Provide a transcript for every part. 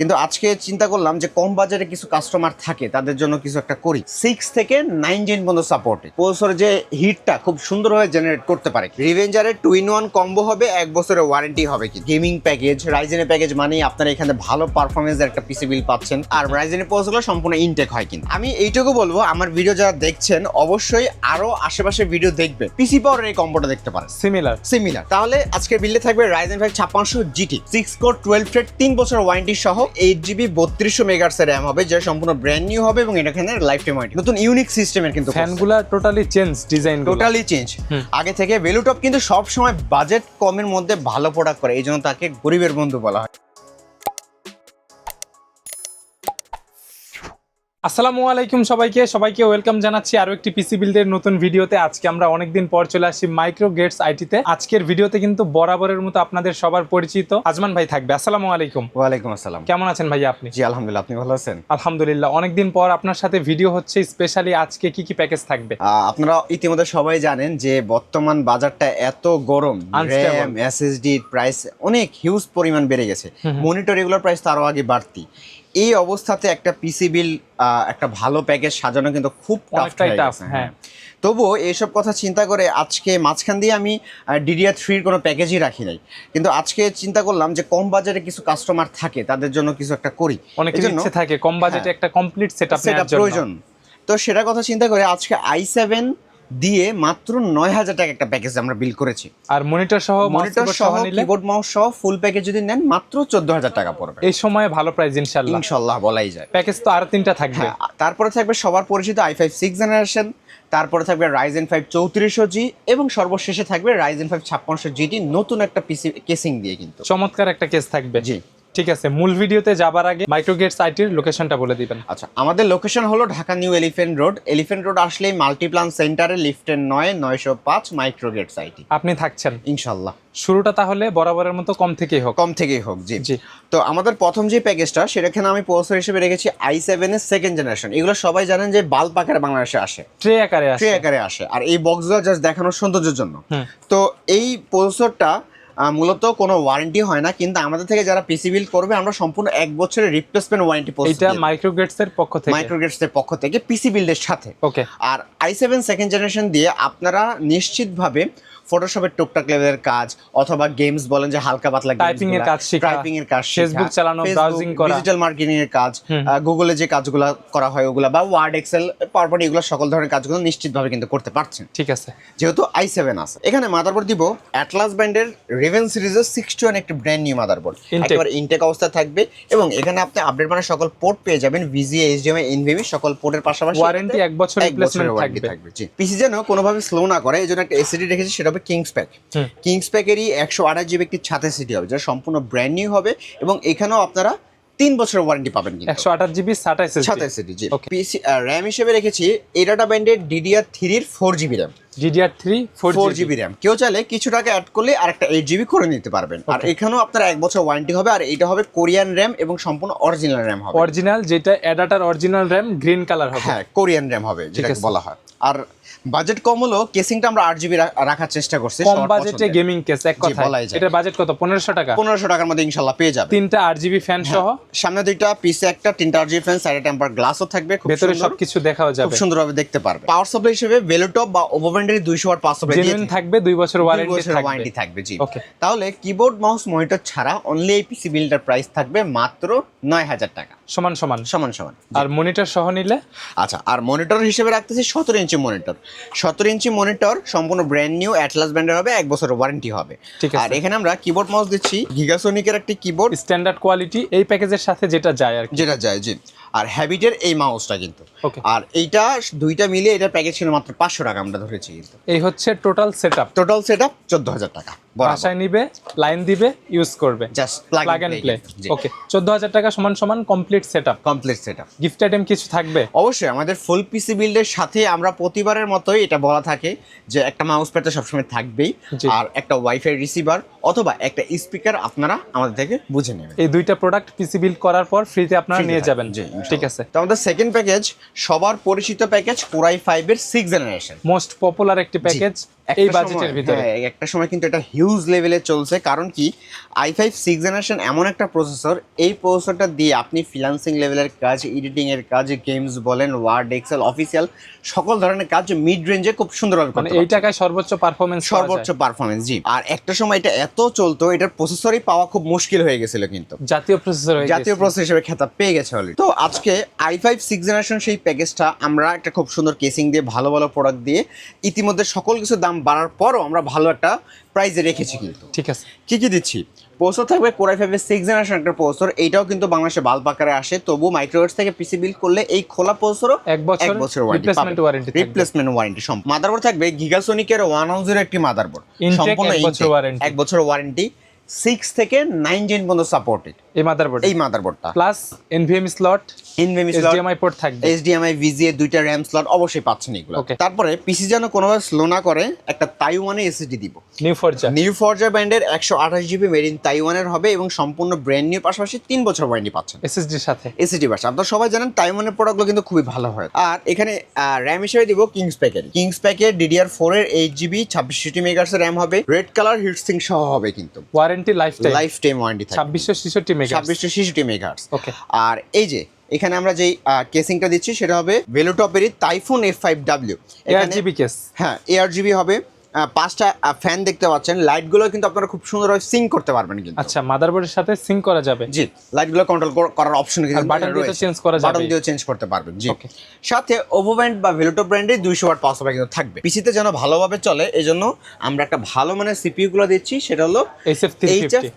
কিন্তু আজকে চিন্তা করলাম যে কম বাজারে কিছু কাস্টমার থাকে তাদের জন্য কিছু একটা করি। সিক্স থেকে নাইন জেন পর্যন্ত সাপোর্টে প্রসেসরের যে হিটটা খুব সুন্দরভাবে জেনারেট করতে পারে। রিভেঞ্জারের টু ইন ওয়ান কম্বো হবে এক বছরের ওয়ারেন্টি হবে কি গেমিং প্যাকেজ রাইজেনের প্যাকেজ মানেই আপনারা এখানে ভালো পারফরমেন্সের একটা পিসি বিল পাচ্ছেন। আর রাইজেনের প্রসেসগুলো সম্পূর্ণ ইনটেক হয় কিন্তু। আমি এইটুকু বলব আমার ভিডিও যারা দেখছেন অবশ্যই আরও আশেপাশে ভিডিও দেখবে। পিসি পাওয়ার এই কম্বোটা দেখতে পারেন। সিমিলার সিমিলার তাহলে আজকের বিলে থাকবে Ryzen five ছাপ্পান্নশো GT six core twelve thread তিন বছর ওয়ারেন্টি সহ এইট জিবি বত্রিশশো মেগাস র্যাম হবে যা সম্পূর্ণ ব্র্যান্ড নিউ হবে এবং এটা এখানে লাইফ টাইম ওয়ারেন্টি নতুন ইউনিক সিস্টেমের কিন্তু ফ্যানগুলা totally change design totally change আগে থেকে ভেলুটপ কিন্তু সব সময় বাজেট কমের মধ্যে ভালো প্রোডাক্ট করে এই জন্য তাকে গরিবের বন্ধু বলা হয়। আসসালামু আলাইকুম সবাইকে সবাইকে ওয়েলকাম জানাচ্ছি আরও একটি পিসি বিল্ডের নতুন ভিডিওতে। আজকে আমরা অনেকদিন পর চলে আসি মাইক্রো গেটস আইটিতে আজকের ভিডিওতে কিন্তু বরাবরের মতো আপনাদের সবার পরিচিত আজমান ভাই থাকবে। আসসালামু আলাইকুম। ওয়ালাইকুম আসসালাম। কেমন আছেন ভাইয়া আপনি? জি আলহামদুলিল্লাহ আপনি ভালো আছেন? আলহামদুলিল্লাহ অনেকদিন পর আপনার সাথে ভিডিও হচ্ছে স্পেশালি আজকে কি কি প্যাকেজ থাকবে? আপনারা ইতিমধ্যে সবাই জানেন যে বর্তমান বাজারটা এত গরম. র্যাম এসএসডি প্রাইস অনেক হিউজ পরিমাণ বেড়ে গেছে। মনিটর এগুলোর প্রাইস তো আরও আগে বাড়তি। এই অবস্থাতে একটা পিসি বিল একটা ভালো প্যাকেজ সাজানো কিন্তু খুব টাফ হ্যাঁ। তবুও এইসব কথা চিন্তা করে আজকে মাঝখান দিয়ে আমি ডিডিআর থ্রির কোনো প্যাকেজই রাখি নাই। কিন্তু আজকে চিন্তা করলাম যে কম বাজারে কিছু কাস্টমার থাকে তাদের জন্য কিছু একটা করি। ইচ্ছে থাকে কম বাজেটে একটা কমপ্লিট সেটআপ সেটা প্রয়োজন। তো সেটা কথা চিন্তা করে আজকে আই সেভেন দিয়ে মাত্র নয় হাজার টাকা একটা প্যাকেজ আমরা বিল করেছি। আর মনিটর সহ মনিটর সহ কিবোর্ড মাউস সহ ফুল প্যাকেজ যদি নেন মাত্র চোদ্দ হাজার টাকা পড়বে। এই সময় ভালো প্রাইস ইনশাল্লাহ ইনশাল্লাহ বলাই যায়। প্যাকেজ তো আরও তিনটা থাকবে। হ্যাঁ তারপরে থাকবে সবার পরিচিত আই ফাইভ সিক্স জেনারেশন তারপরে থাকবে রাইজেন ফাইভ চৌত্রিশশো জি এবং সর্বশেষে থাকবে রাইজেন ফাইভ ছাপ্পান্নশো জিটি নতুন একটা পিসি কেসিং দিয়ে কিন্তু। চমৎকার একটা কেস থাকবে। জি। ঠিক আছে মূল ভিডিওতে যাবার আগে মাইক্রোগেটস আইটির লোকেশনটা বলে দিবেন। আচ্ছা আমাদের লোকেশন হলো Dhaka new elephant road. Elephant road আসলেই মাল্টিপ্লান সেন্টারে লিফটের নয় নয়শো পাঁচ মাইক্রোগেট সাইটি আপনি থাকছেন। ইনশাল্লাহ। শুরুটা তাহলে বরাবরের মতো কম থেকেই হোক। কম থেকেই হোক জি। জি। তো আমাদের প্রথম যে প্যাকেজটা সেটাখানে আমি প্রসেসর হিসেবে রেখেছি আই সেভেনের সেকেন্ড জেনারেশন এগুলো সবাই জানেন যে বাল্ব আকারে বাংলাদেশে আসে। ট্রে আকারে আসে। ট্রে আকারে আসে। আর এই বক্সগুলো জাস্ট দেখানোর সৌন্দর্যের জন্য। তো এই প্রসেসরটা মূলত কোনো ওয়ারেন্টি হয় না কিন্তু আমাদের থেকে যারা পিসি বিল করবে আমরা সম্পূর্ণ এক বছরের রিপ্লেসমেন্ট ওয়ারেন্টি এটা মাইক্রোগ্রেডস এর পক্ষ থেকে? মাইক্রোগ্রেডস এর পক্ষ থেকে পিসি বিল্ডের সাথে। ওকে আর আই সেভেন সেকেন্ড জেনারেশন দিয়ে আপনারা নিশ্চিতভাবে ফটোশপের টুকটাক লেভেলের কাজ অথবা গেমস বলেন যে হালকা পাতলা Typing এর কাজ শেখা, টাইপিং এর কাজ Facebook চালানো, browsing করা। ডিজিটাল মার্কেটিং এর কাজ গুগলে যে কাজগুলো করা হয় ওগুলা বা ওয়ার্ড এক্সেল পাওয়ারপয়েন্ট এগুলো সকল ধরনের কাজগুলো নিশ্চিতভাবে কিন্তু করতে পারছেন ঠিক আছে যেহেতু আই সেভেন আছে এখানে মাদারবোর্ড দিব অ্যাটলাস ব্র্যান্ডের রেভেন সিরিজের সিক্সটি ওয়ান একটি ব্র্যান্ড নিউ মাদারবোর্ড। একেবারে ইনটেক অবস্থা থাকবে এবং এখানে আপনি আপডেট মানে সকল পোর্ট পেয়ে যাবেন ভিজিএ এইচডিএমআই এনভিএমি সকল পোর্টের পাশাপাশি Warranty এক বছর replacement থাকবে। জি পিসি যেন কোনোভাবে স্লো না করে এই জন্য একটা এসিডি রেখেছি সেটা হবে কিংস প্যাক কিংস প্যাকেরই একশো আঠাশ জিবি একটি ছাতে সিটি হবে যেটা সম্পূর্ণ ব্র্যান্ড নিউ হবে এবং এখানেও আপনারা তিন বছরের ওয়ারেন্টি পাবেন একশো আঠাশ জিবি সাতাইশ ছাতে সিটি জি। পিসি র্যাম হিসেবে রেখেছি এডাটা ব্যান্ডের ডিডিআর থ্রির four GB RAM DDR three four GB RAM কেউ চাইলে কিছু টাকা অ্যাড করলে আর একটা এইট জিবি করে নিতে পারবেন। আর এখানেও আপনার এক বছর ওয়ারেন্টি হবে আর এটা হবে কোরিয়ান র্যাম এবং সম্পূর্ণ অরিজিনাল র্যাম হবে। অরিজিনাল যেটা অ্যাডাটার অরিজিনাল র্যাম গ্রিন কালার হবে। হ্যাঁ কোরিয়ান র্যাম হবে যেটাকে বলা হয়। আর বাজেট কম হলো কেসিংটা আমরা আট জিবি রাখার চেষ্টা করছি কম বাজেটে গেমিং কেস এক কথা বলাই যায়। এটা বাজেট কত? পনেরোশো টাকা? পনেরোশো টাকার মধ্যে ইনশাল্লাহ পেয়ে যাবে। তিনটা আট জিবি ফ্যান সহ? সামনে দুইটা পিসে একটা তিনটা আর জি ফ্যান সাইডে টেম্পার গ্লাসও থাকবে ভেতরে। সবকিছু দেখাও খুব যাবে। সুন্দরভাবে দেখতে পারবে। পাওয়ার সাপ্লাই হিসেবে ভেলোটপ বা ওভারব্যান্ডের দুইশো ওয়াট পাওয়ার সাপ্লাই জেনুইন থাকবে দুই বছর ওয়ারেন্টি থাকবে। ওয়ারেন্টি থাকবে জি। ওকে তাহলে কিবোর্ড মাউস মনিটর ছাড়া অনলি এই পিসি বিলটার প্রাইস থাকবে মাত্র নয় হাজার টাকা। সমান সমান? সমান সমান আর মনিটর সহ নিলে? আচ্ছা আর মনিটর হিসেবে রাখতেছি সতেরো ইঞ্চি মনিটর সতেরো ইঞ্চি মনিটর সম্পূর্ণ ব্র্যান্ড নিউ অ্যাটলাস ব্র্যান্ডের হবে এক বছরের ওয়ারেন্টি হবে। ঠিক আছে। আর এখানে আমরা কিবোর্ড মাউস দিচ্ছি গিগাসোনিকের একটি কিবোর্ড স্ট্যান্ডার্ড কোয়ালিটি এই প্যাকেজের সাথে যেটা যায় আর যেটা যায় জি। আর হ্যাবিটের এই মাউসটা কিন্তু। আর এইটা দুইটা মিলে এটা প্যাকেজ ছিল মাত্র পাঁচশো টাকা আমরা ধরেছি কিন্তু। এই হচ্ছে total set up total set up চোদ্দ হাজার টাকা বাসায় নিবে লাইন দিবে ইউজ করবে। Just plug and play okay চোদ্দ হাজার টাকা সমান সমান complete set up complete set up gift item কিছু থাকবে? অবশ্যই আমাদের ফুল পিসি বিল্ডের সাথে আমরা প্রতিবারের মতোই এটা বলা থাকে যে একটা মাউস প্যাড সবসময় থাকবেই আর একটা ওয়াইফাই রিসিভার অথবা একটা স্পিকার আপনারা আমাদের থেকে বুঝে নেবেন। এই দুইটা প্রোডাক্ট পিসি বিল করার পর ফ্রিতে আপনারা নিয়ে যাবেন। ঠিক আছে। তো আমাদের সেকেন্ড প্যাকেজ সবার পরিচিত প্যাকেজ কোরাই ফাইভের সিক্স জেনারেশন মোস্ট পপুলার একটি প্যাকেজ এই বাজেটের ভিতরে। হ্যাঁ, একটা সময় কিন্তু এটা হিউজ লেভেলে চলছে। কারণ কি? আই ফাইভ সিক্স জেনারেশন এমন একটা প্রসেসর এই প্রসেসরটা দিয়ে আপনি ফ্রিলান্সিং লেভেলের কাজ এডিটিং এর কাজ গেমস বলেন ওয়ার্ড এক্সেল অফিসিয়াল সকল ধরনের কাজ মিড রেঞ্জে খুব সুন্দরভাবে মানে এই টাকায় সর্বোচ্চ পারফরমেন্স সর্বোচ্চ পারফরমেন্স জি। আর একটা সময় এটা এত চলতো এটার প্রসেসরই পাওয়া খুব মুশকিল হয়ে গেছিল কিন্তু। জাতীয় প্রসেসর জাতীয়। প্রসেসর হিসেবে খেতাব পেয়ে গেছে অলরেডি তো আজকে আই ফাইভ সিক্স জেনারেশন সেই প্যাকেজটা আমরা একটা খুব সুন্দর কেসিং দিয়ে ভালো ভালো প্রোডাক্ট দিয়ে ইতিমধ্যে সকল কিছু দাম বাড়ার পরও আমরা ভালো একটা প্রাইজে রেখেছি কিন্তু। ঠিক আছে। কি কি দিচ্ছি? প্রসেসর থাকবে কোরাই ফাইভের সিক্স জেনারেশন একটা প্রসেসর এইটাও কিন্তু বাংলাদেশে বাল্ব আকারে আসে তবু মাইক্রোওয়েভস থেকে পিসি বিল করলে এই খোলা প্রসেসরও এক বছর এক বছর রিপ্লেসমেন্ট ওয়ারেন্টি রিপ্লেসমেন্ট ওয়ারেন্টি সম্পূর্ণ। মাদারবোর্ড থাকবে গিগাসোনিকের ওয়ান হাউজের একটি মাদারবোর্ড সম্পূর্ণ এক বছর intake, এক বছর ওয়ারেন্টি সিক্স থেকে নাইন জেন পর্যন্ত সাপোর্টেড এই মাদারবোর্ড এই মাদারবোর্ডটা plus NVMe slot NVMe HDMI port থাকবে। এইচডিএমআই ভিজিএ দুইটা র্যাম স্লট অবশ্যই পাচ্ছেন এগুলো. তারপরে পিসি যেন কোনোভাবে স্লো না করে একটা তাইওয়ানে এসএসডি দিব। নিউ ফরজা নিউ ফরজা ব্র্যান্ডের একশো আঠাশ জিবি মেড ইন তাইওয়ানের হবে এবং সম্পূর্ণ ব্র্যান্ড নিউ পাশাপাশি তিন বছর ওয়ারেন্টি পাচ্ছেন। এসএসডির সাথে। এসএসডি ভার্সন আপনারা সবাই জানেন তাইওয়ানের প্রোডাক্টগুলো কিন্তু খুবই ভালো হয়। আর এখানে র্যাম হিসেবে দিব কিংস প্যাকের কিংস প্যাকের ডিডিআর ফোর এর এইট জিবি ছাব্বিশ সিটি মেগার্সের র্যাম হবে। রেড কালার হিটসিং সহ হবে কিন্তু। Warranty life time life time warranty থাকবে। ছাব্বিশশো ছেষট্টি মেগা ছাব্বিশশো ছিষট্টি মেগার্স ওকে আর এই যে এখানে আমরা যেই কেসিংটা দিচ্ছি সেটা হবে ভেলোটপেরই Typhoon F five W air GB case হ্যাঁ এয়ার জিবি হবে। পাঁচটা ফ্যান দেখতে পাচ্ছেন। লাইটগুলো কিন্তু আপনারা খুব সুন্দরভাবে সিং করতে পারবেন কিন্তু। আচ্ছা মাদারবোর্ডের সাথে সিঙ্ক করা যাবে। জি লাইটগুলো কন্ট্রোল করার অপশন কিন্তু button দিয়ে change করা যাবে। বাটন দিয়েও চেঞ্জ করতে পারবেন জি. সাথে ওভো ব্র্যান্ড বা ভেলোটো ব্র্যান্ডের দুইশো ওয়াট পাওয়ার সাপ্লাই কিন্তু থাকবে। পিসিতে যেন ভালোভাবে চলে এই জন্য আমরা একটা ভালো মানের সিপিইউ গুলো দিচ্ছি সেটা হলো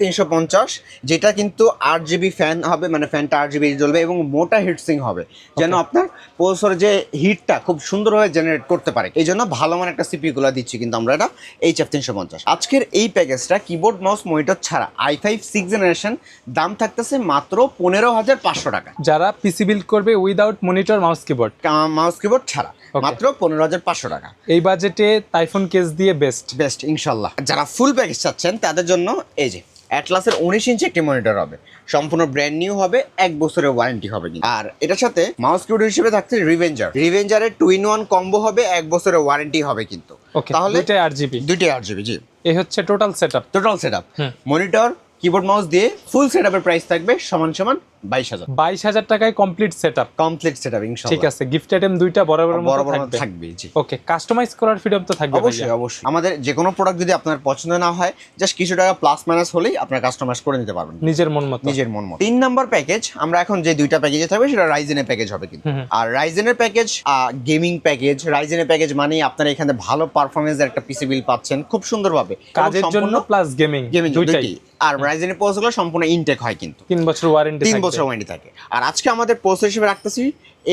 তিনশো পঞ্চাশ যেটা কিন্তু আট জিবি ফ্যান হবে মানে ফ্যানটা আট জিবি জ্বলবে এবং মোটা হিটসিং হবে। যেন আপনার প্রসেসর যে হিটটা খুব সুন্দরভাবে জেনারেট করতে পারে এই জন্য ভালো মানের একটা সিপিইউ গুলো দিচ্ছি কিন্তু আমরা এটা এইচএফ তিনশো পঞ্চাশ। আজকের এই প্যাকেজটা কিবোর্ড মাউস মনিটর ছাড়া আই ফাইভ সিক্স জেনারেশন দাম থাকতেছে মাত্র পনেরো হাজার পাঁচশো টাকা। যারা পিসি বিল্ড করবে without monitor mouse keyboard mouse keyboard ছাড়া মাত্র পনেরো হাজার পাঁচশো টাকা। এই বাজেটে টাইফোন কেস দিয়ে বেস্ট বেস্ট ইনশাল্লাহ। যারা ফুল প্যাকেজ চাচ্ছেন তাদের জন্য এই যে অ্যাটলাসের উনিশ ইঞ্চি একটি মনিটর হবে। সম্পূর্ণ ব্র্যান্ড নিউ হবে এক বছরের ওয়ারেন্টি হবে কিন্তু। আর এটার সাথে মাউস কিউড হিসেবে থাকছে রিভেঞ্জার রিভেঞ্জারের টু ইন ওয়ান কম্বো হবে এক বছরের ওয়ারেন্টি হবে কিন্তু। তাহলে দুইটাই আর জিবি দুইটাই আর জিবি জি। এই হচ্ছে total set up total set up monitor keyboard mouse দিয়ে ফুল সেট আপের প্রাইস থাকবে সমান সমান বাইশ হাজার। বাইশ হাজার টাকায় complete set up complete set up ঠিক আছে গিফট আইটেম দুইটা বরাবর থাকবে। জি। ওকে কাস্টমাইজ করার ফ্রিডম তো থাকবে অবশ্যই অবশ্যই। আমাদের যে কোনো প্রোডাক্ট যদি আপনার পছন্দ না হয় জাস্ট কিছু টাকা প্লাস মাইনাস হলেই আপনার কাস্টমাইজ করে নিতে পারবেন। নিজের মন মতো। নিজের মন মতো। তিন নাম্বার প্যাকেজ আমরা এখন যে দুইটা প্যাকেজে থাকবে সেটা রাইজেনের প্যাকেজ হবে কিন্তু। আর রাইজেনের প্যাকেজ গেমিং প্যাকেজ রাইজেনের প্যাকেজ মানে আপনারা এখানে ভালো পারফরমেন্স একটা পিসি বিল পাচ্ছেন খুব সুন্দরভাবে। কাজের জন্য প্লাস গেমিং গেমিং দুইটাই। আর রাইজেনের পোস্টগুলো সম্পূর্ণ ইনটেক হয় কিন্তু। তিন বছর ওয়ারেন্টি বছর ওয়ারেন্টি থাকে। আর আজকে আমাদের প্রসেস হিসেবে রাখতেছি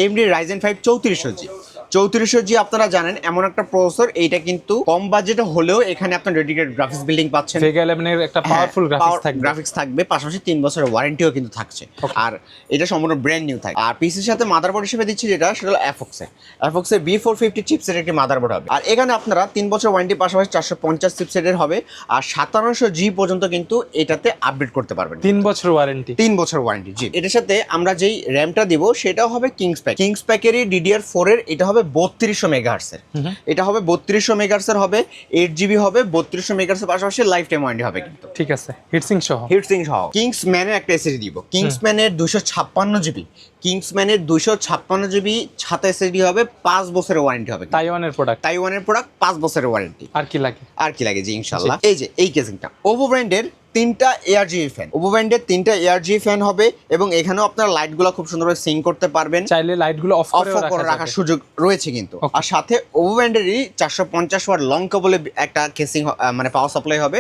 এমডি রাইজেন ফাইভ চৌত্রিশ জি চৌত্রিশশো জি আপনারা জানেন এমন একটা প্রসেসর এইটা কিন্তু কম বাজেটে হলেও এখানে আপনার ডেডিকেটেড গ্রাফিক্স বিল্ডিং পাচ্ছেন। ভেগা ইলেভেনের একটা হ্যাঁ, পাওয়ারফুল গ্রাফিক্স থাকবে। গ্রাফিক্স থাকবে পাশাপাশি তিন বছরের ওয়ারেন্টিও কিন্তু থাকছে। আর এটা সম্পূর্ণ ব্র্যান্ড নিউ থাকে আর পিসির সাথে মাদারবোর্ড হিসেবে দিচ্ছি যেটা সেটা হলো অ্যাফক্সের বি ফোর ফিফটি চিপসের একটি মাদারবোর্ড হবে। আর এখানে আপনারা তিন বছর ওয়ারেন্টি পাশাপাশি চারশো পঞ্চাশ চিপসেটের হবে। আর সাতান্নশো জি পর্যন্ত কিন্তু এটাতে আপডেট করতে পারবেন। তিন বছর ওয়ারেন্টি তিন বছর ওয়ারেন্টি জি। এটার সাথে আমরা যেই র্যামটা দিব সেটাও হবে কিংস প্যাক কিংস প্যাকেরই ডিডিআর ফোর এর এটা হবে বত্রিশশো মেগাহার্সের এটা হবে বত্রিশশো মেগাহার্সের হবে এইট জিবি হবে বত্রিশশো মেগাহার্সের পাশাপাশি লাইফ টাইম ওয়ারেন্টি হবে কিন্তু। ঠিক আছে হিটসিং সহ। হিটসিং সহ। কিংস ম্যানের একটা এসএসডি দিব। কিংস ম্যানের দুশো ছাপ্পান্ন জিবি কিংস ম্যানের দুশো ছাপ্পান্ন জিবি ছাতা এসএসডি হবে পাঁচ বছরের ওয়ারেন্টি হবে তাইওয়ানের প্রোডাক্ট তাইওয়ানের প্রোডাক্ট পাঁচ বছরের ওয়ারেন্টি আর কি লাগে? আর কি লাগে জি ইনশাল্লাহ। এই যে এই কেসিংটা ওভো ব্র্যান্ডের তিনটা এয়ার জিবি ফ্যান ওভো ব্র্যান্ডের তিনটা এয়ার জিবি ফ্যান হবে এবং এখানেও আপনার লাইটগুলো খুব সুন্দরভাবে সিং করতে পারবেন। চাইলে লাইটগুলো অফ অফ করে রাখার সুযোগ রয়েছে কিন্তু। আর সাথে ওভো ব্র্যান্ডেরই চারশো পঞ্চাশ ওয়াট লং কেবলে একটা কেসিং মানে পাওয়ার সাপ্লাই হবে।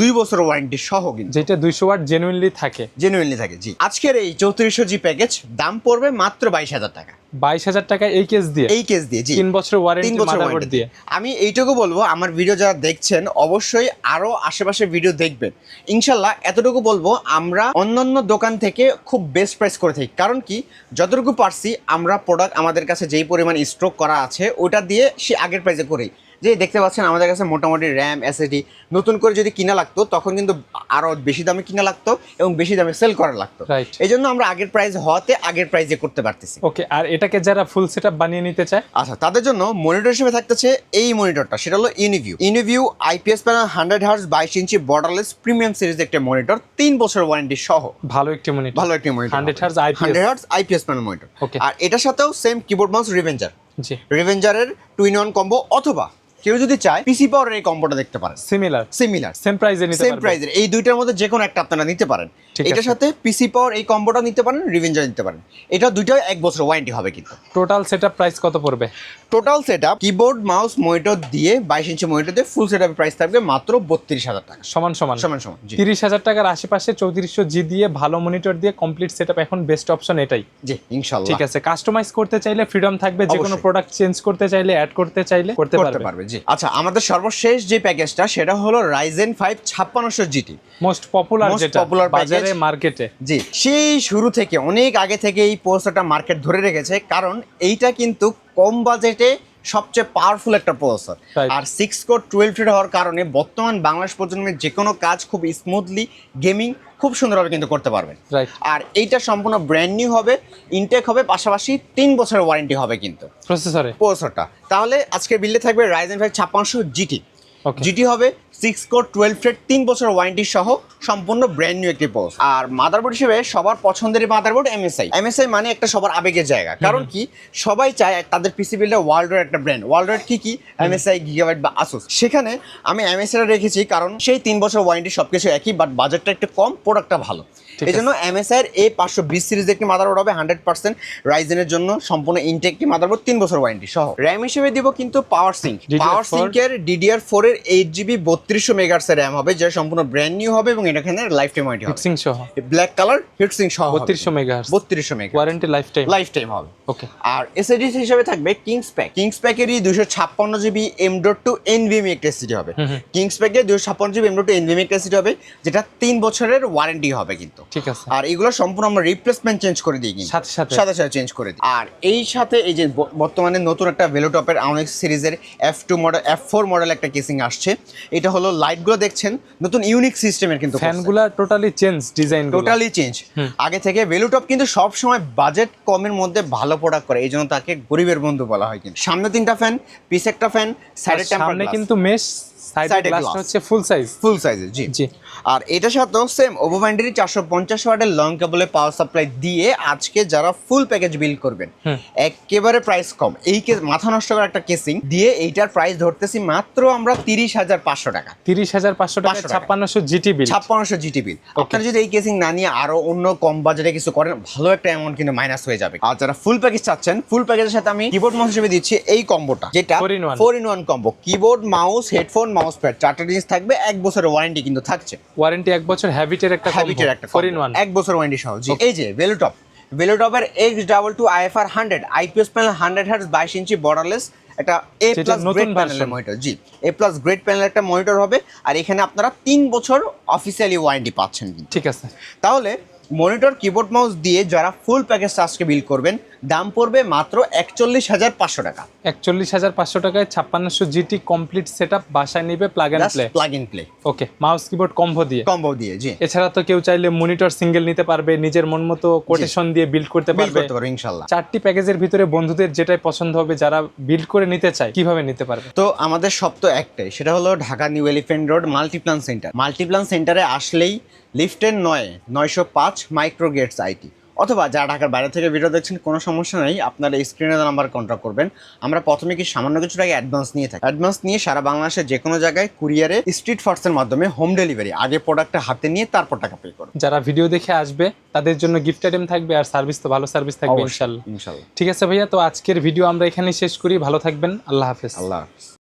দুই বছর ওয়ারেন্টি সহ কিন্তু। যেটা দুইশো ওয়াট জেনুইনলি থাকে। জেনুইনলি থাকে জি। আজকের এই চৌত্রিশশো জি প্যাকেজ দাম পড়বে মাত্র বাইশ হাজার টাকা। বাইশ হাজার টাকা এই কেস দিয়ে? এই কেস দিয়ে জি। তিন বছর তিন ওয়ারেন্টি বছর মাদারবোর্ড warranty দিয়ে? আমি এইটুকু বলব আমার ভিডিও যারা দেখছেন অবশ্যই আরও আশেপাশে ভিডিও দেখবেন। ইনশাল্লাহ এতটুকু বলব, আমরা অন্যান্য দোকান থেকে খুব বেস্ট প্রাইস করে থাকি। কারণ কি? যতটুকু পারছি, আমরা প্রোডাক্ট আমাদের কাছে যেই পরিমাণ স্টক করা আছে, ওটা দিয়ে সে আগের প্রাইসে করি। যে দেখতে পাচ্ছেন আমাদের কাছে মোটামুটি র্যাম এসএসডি নতুন করে যদি কিনা লাগতো তখন কিন্তু আরও বেশি দামে কিনা লাগতো এবং বেশি দামে সেল করা লাগতো। এই জন্য আমরা আগের প্রাইস হওয়াতে আগের প্রাইসে করতে পারতেছি। ওকে আর এটাকে যারা ফুল সেট বানিয়ে নিতে চায়? আচ্ছা তাদের জন্য মনিটর হিসেবে থাকতেছে এই মনিটরটা সেটা হলো Uniview Uniview IPS panel hundred hertz বাইশ ইঞ্চি বর্ডারলেস প্রিমিয়াম সিরিজ একটা মনিটর তিন বছর ওয়ারেন্টি সহ। ভালো একটি মনিটর ভালো একটি monitor 100 hertz hundred hertz IPS panel monitor. আর এটার সাথেও সেম কিবোর্ড মাউস রিভেঞ্জার জি। রিভেঞ্জারের টুইন ওয়ান কম্বো অথবা কেউ যদি চায় পিসি পাওয়ারের এই কম্বোটা দেখতে পারেন। সিমিলার সিমিলার সেম প্রাইসে নিতে সেম প্রাইজের এই দুইটার মধ্যে যে কোনো একটা আপনারা নিতে পারেন। এটার সাথে পিসি পাওয়ার এই কম্বোটা নিতে পারেন রিভেঞ্জার নিতে পারেন। এটা দুইটা এক বছর ওয়ারেন্টি হবে কিন্তু। টোটাল সেটআপ প্রাইস কত পড়বে? Total setup keyboard mouse monitor দিয়ে বাইশ ইঞ্চি মনিটর দিয়ে ফুল সেট আপের প্রাইস থাকবে মাত্র বত্রিশ হাজার টাকা। সমান সমান। সমান সমান জি। তিরিশ হাজার টাকার আশেপাশে চৌত্রিশশো জি দিয়ে ভালো মনিটর দিয়ে কমপ্লিট সেটআপ এখন বেস্ট অপশন এটাই। জি ইনশাল্লাহ। ঠিক আছে। কাস্টমাইজ করতে চাইলে ফ্রিডম থাকবে যে কোনো প্রোডাক্ট চেঞ্জ করতে চাইলে অ্যাড করতে চাইলে করতে পারবে। আচ্ছা আমাদের সর্বশেষ যে প্যাকেজটা সেটা হলো রাইজেন ফাইভ ছাপ্পান্নশো জিটি মোস্ট পপুলার যেটা পপুলার বাজারে মার্কেটে জি সেই শুরু থেকে অনেক আগে থেকে এই পোস্টারটা মার্কেট ধরে রেখেছে। কারণ এইটা কিন্তু কম বাজেটে সবচেয়ে পাওয়ারফুল একটা প্রসেসর আর সিক্স কোর টুয়েলভ ফিট হওয়ার কারণে বর্তমান বাংলাদেশ প্রজন্মের যে কোনো কাজ খুব স্মুথলি গেমিং খুব সুন্দরভাবে কিন্তু করতে পারবেন। আর এইটা সম্পূর্ণ ব্র্যান্ড নিউ হবে ইনটেক হবে পাশাপাশি তিন বছরের ওয়ারেন্টি হবে কিন্তু। প্রসেসরে প্রসেসরটা তাহলে আজকে বিলে থাকবে রাইজেন ফাইভ ছাপ্পান্নশো জিটি জিটি হবে সিক্স কোর টুয়েলভ ফ্রেড তিন বছর ওয়ারেন্টি সহ সম্পূর্ণ ব্র্যান্ড নিউ একটি পোস্ট আর মাদারবোর্ড হিসেবে সবার পছন্দের মাদারবোর্ড এমএসআই এমএসআই মানে একটা সবার আবেগের জায়গা। কারণ কি? সবাই চায় তাদের পিসি বিল্ডে ওয়ার্ল্ডের একটা ব্র্যান্ড ওয়ার্ল্ডের কি কি? এমএসআই গিগাবাইট বা আসুস সেখানে আমি এমএসআই রেখেছি কারণ সেই তিন বছর ওয়ারেন্টি সবকিছু একই বাট বাজেটটা একটু কম প্রোডাক্টটা ভালো। এই জন্য এমএসআই এর এ পাঁচশো বিশ সিরিজ একটি মাদারবোর্ড হবে হান্ড্রেড পার্সেন্ট রাইজেনের জন্য সম্পূর্ণ ইনটেক একটি মাদারবোর্ড তিন বছর ওয়ারেন্টি সহ। র্যাম হিসেবে দিব কিন্তু পাওয়ার সিঙ্ক DDR4 পাওয়ার সিঙ্কের ডিডিআর ফোর এর এইট জিবি বত্রিশশো মেগার্সের র্যাম হবে যেটা সম্পূর্ণ ব্র্যান্ড নিউ হবে এবং এটা এখানে লাইফ টাইম ওয়ারেন্টি হবে সহ? ব্ল্যাক কালার হিটসিং সহ বত্রিশশো মেগাহার্স বত্রিশশো mega warranty life time life time হবে ওকে আর এসএসডি হিসেবে থাকবে কিংস প্যাক কিংস প্যাকেরই দুশো ছাপ্পান্ন GB M dot two NVMe একটা এসএসডি হবে। কিংস প্যাকের দুশো ছাপ্পান্ন GB M dot two NVMe একটা এসএসডি হবে যেটা তিন বছরের ওয়ারেন্টি হবে কিন্তু। ঠিক আছে। আর এগুলো সম্পূর্ণ আমরা রিপ্লেসমেন্ট চেঞ্জ করে দিই কিন্তু। সাথে সাথে। সাথে সাথে চেঞ্জ করে দিই। আর এই সাথে এই যে বর্তমানে নতুন একটা ভেলোটপের অনেক সিরিজের F two model F four model একটা কেসিং আসছে। এটা হলো লাইটগুলো দেখছেন নতুন ইউনিক সিস্টেমের কিন্তু ফ্যানগুলা totally change design totally change আগে থেকে ভেলুটপ কিন্তু সব সময় বাজেট কমের মধ্যে ভালো প্রোডাক্ট করে এই জন্য তাকে গরিবের বন্ধু বলা হয় কিন্তু। সামনে তিনটা ফ্যান পিছে একটা ফ্যান সাইডে সামনে কিন্তু মেশ সাইড glass। হচ্ছে ফুল সাইজ ফুল সাইজের জি। জি। আর এটার সাথেও সেম ওভো ব্যান্ডেরই চারশো পঞ্চাশ ওয়াটের লং কেবলে পাওয়ার সাপ্লাই দিয়ে আজকে যারা ফুল প্যাকেজ বিল করবেন একেবারে প্রাইস কম। এই কে মাথা নষ্ট করা একটা কেসিং দিয়ে এইটার প্রাইস ধরতেছি মাত্র আমরা তিরিশ হাজার পাঁচশো টাকা। তিরিশ হাজার পাঁচশো টাকা 500 টাকা। ছাপ্পান্নশো জিটি বিল ছাপ্পান্নশো জিটি বিল আপনারা যদি এই কেসিং না নিয়ে আরও অন্য কম বাজেটে কিছু করেন ভালো একটা অ্যামাউন্ট কিন্তু মাইনাস হয়ে যাবে। আর যারা ফুল প্যাকেজ চাচ্ছেন ফুল প্যাকেজের সাথে আমি কিবোর্ড মাউস হিসেবে দিচ্ছি এই কম্বোটা যেটা। Four in one combo keyboard mouse headphone mouse pad চারটা জিনিস থাকবে এক বছরের ওয়ারেন্টি কিন্তু থাকছে। ওয়ারেন্টি এক বছর হ্যাবিটের একটা হ্যাবিটের একটা ফোর ইন ওয়ান এক বছর ওয়ারেন্টি সহ জি। এই যে Valuetop ভেলুটপের X double two IFR hundred IPS panel hundred hertz বাইশ ইঞ্চি বর্ডারলেস একটা এ প্লাস নতুন গ্রেড প্যানেলের মনিটর জি। এ প্লাস গ্রেড প্যানেলের একটা মনিটর হবে আর এখানে আপনারা তিন বছর অফিসিয়ালি ওয়ারেন্টি পাচ্ছেন ঠিক আছে। তাহলে মনিটর কিবোর্ড মাউস দিয়ে যারা ফুল প্যাকেজ আজকে বিল করবেন দাম পড়বে মাত্র একচল্লিশ হাজার পাঁচশো টাকা। একচল্লিশ হাজার পাঁচশো টাকায় ছাপ্পান্নশো জিটি কমপ্লিট সেট আপ বাসায় নিবে plug and play plug in play okay mouse keyboard combo দিয়ে? কম্বো দিয়ে জি। এছাড়া তো কেউ চাইলে মনিটর সিঙ্গেল নিতে পারবে নিজের মন মতো কোটেশন দিয়ে বিল্ড করতে পারবে। ইনশাল্লাহ। চারটি প্যাকেজের ভিতরে বন্ধুদের যেটাই পছন্দ হবে যারা বিল্ড করে নিতে চায় কীভাবে নিতে পারবে? তো আমাদের সব তো একটাই সেটা হলো Dhaka New Elephant Road Multiplan Center Multiplan সেন্টারে আসলেই লিফটের নয় নয়শো পাঁচ মাইক্রো গেটস আইটি অথবা যারা ঢাকার বাইরে থেকে ভিডিও দেখছেন কোনো সমস্যা নেই আপনারা স্ক্রিনে নাম্বার কন্ট্যাক্ট করবেন। আমরা প্রথমে কি সামান্য কিছু টাকা অ্যাডভান্স নিয়ে থাকি? অ্যাডভান্স নিয়ে সারা বাংলাদেশের যে কোনো জায়গায় কুরিয়ারে স্ট্রিট ফার্সের মাধ্যমে হোম ডেলিভারি আগে প্রোডাক্টটা হাতে নিয়ে তারপর টাকা পে করবেন। যারা ভিডিও দেখে আসবে তাদের জন্য গিফট আইটেম থাকবে আর সার্ভিস তো ভালো সার্ভিস থাকবে ইনশাল্লাহ। ইনশাল্লাহ। ঠিক আছে ভাইয়া তো আজকের ভিডিও আমরা এখানেই শেষ করি। ভালো থাকবেন। আল্লাহ হাফেজ। আল্লাহ হাফিজ।